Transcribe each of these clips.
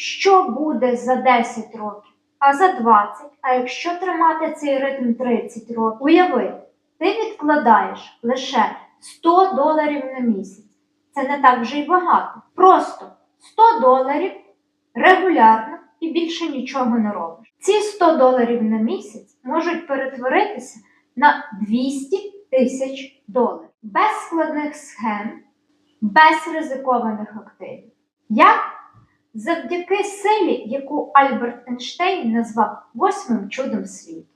що буде за 10 років, а за 20, а якщо тримати цей ритм 30 років, уяви, ти відкладаєш лише 100 доларів на місяць. Це не так вже й багато. Просто 100 доларів регулярно і більше нічого не робиш. Ці 100 доларів на місяць можуть перетворитися на 200 тисяч доларів без складних схем, без ризикованих активів. Як? Завдяки силі, яку Альберт Ейнштейн назвав восьмим чудом світу.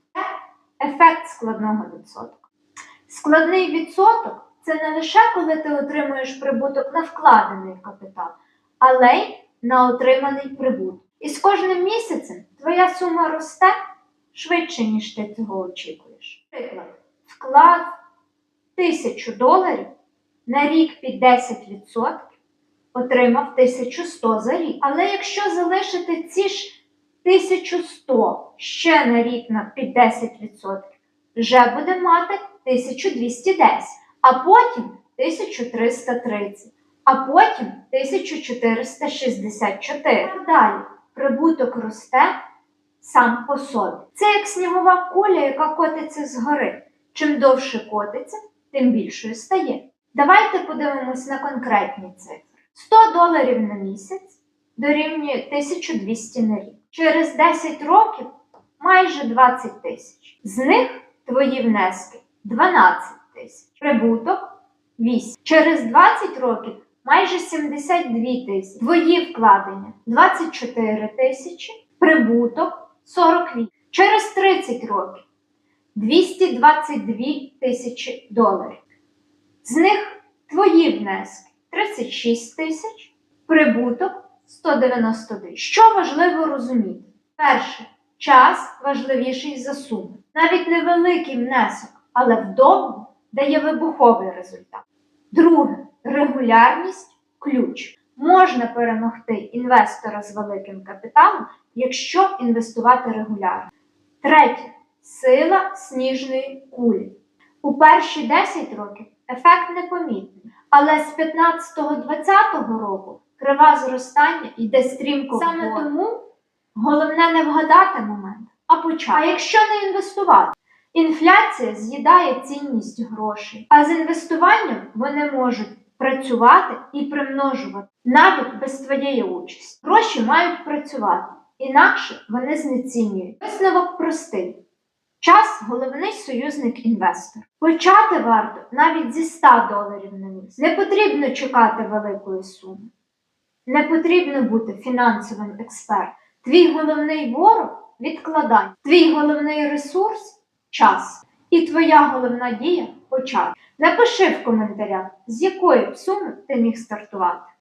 Ефект складного відсотку. Складний відсоток це не лише коли ти отримуєш прибуток на вкладений капітал, але й на отриманий прибуток. І з кожним місяцем твоя сума росте швидше, ніж ти цього очікуєш. Наприклад, вклад тисячу доларів на рік під 10% отримав 1100 за рік. Але якщо залишити ці ж 1100 ще на рік на під 10%, вже буде мати 1210, а потім 1330, а потім 1464. Далі прибуток росте сам по собі. Це як снігова куля, яка котиться згори. Чим довше котиться, тим більшою стає. Давайте подивимось на конкретні цифри. 100 доларів на місяць дорівнює 1200 на рік. Через 10 років майже 20 тисяч. З них твої внески 12 тисяч. Прибуток 8. Через 20 років майже 72 тисячі. Твої вкладення 24 тисячі. Прибуток 48. Через 30 років 222 тисячі доларів. З них твої внески 36 тисяч, прибуток 192. Що важливо розуміти? Перше, час важливіший за суму. Навіть невеликий внесок, але вдовго дає вибуховий результат. Друге, регулярність ключ. Можна перемогти інвестора з великим капіталом, якщо інвестувати регулярно. Третє сила сніжної кулі. У перші 10 років ефект непомітний, але з 15-20 року крива зростання йде стрімко. Саме вгору. тому головне не вгадати момент, а почати. А якщо не інвестувати? Інфляція з'їдає цінність грошей, а з інвестуванням вони можуть працювати і примножувати навіть без твоєї участі. Гроші мають працювати, інакше вони знецінюють. Висновок простий. Час головний союзник інвестора. Почати варто навіть зі 100 доларів на місяць. Не потрібно чекати великої суми. Не потрібно бути фінансовим експертом. Твій головний ворог відкладання. Твій головний ресурс час. І твоя головна дія почати. Напиши в коментарях, з якої суми ти міг стартувати.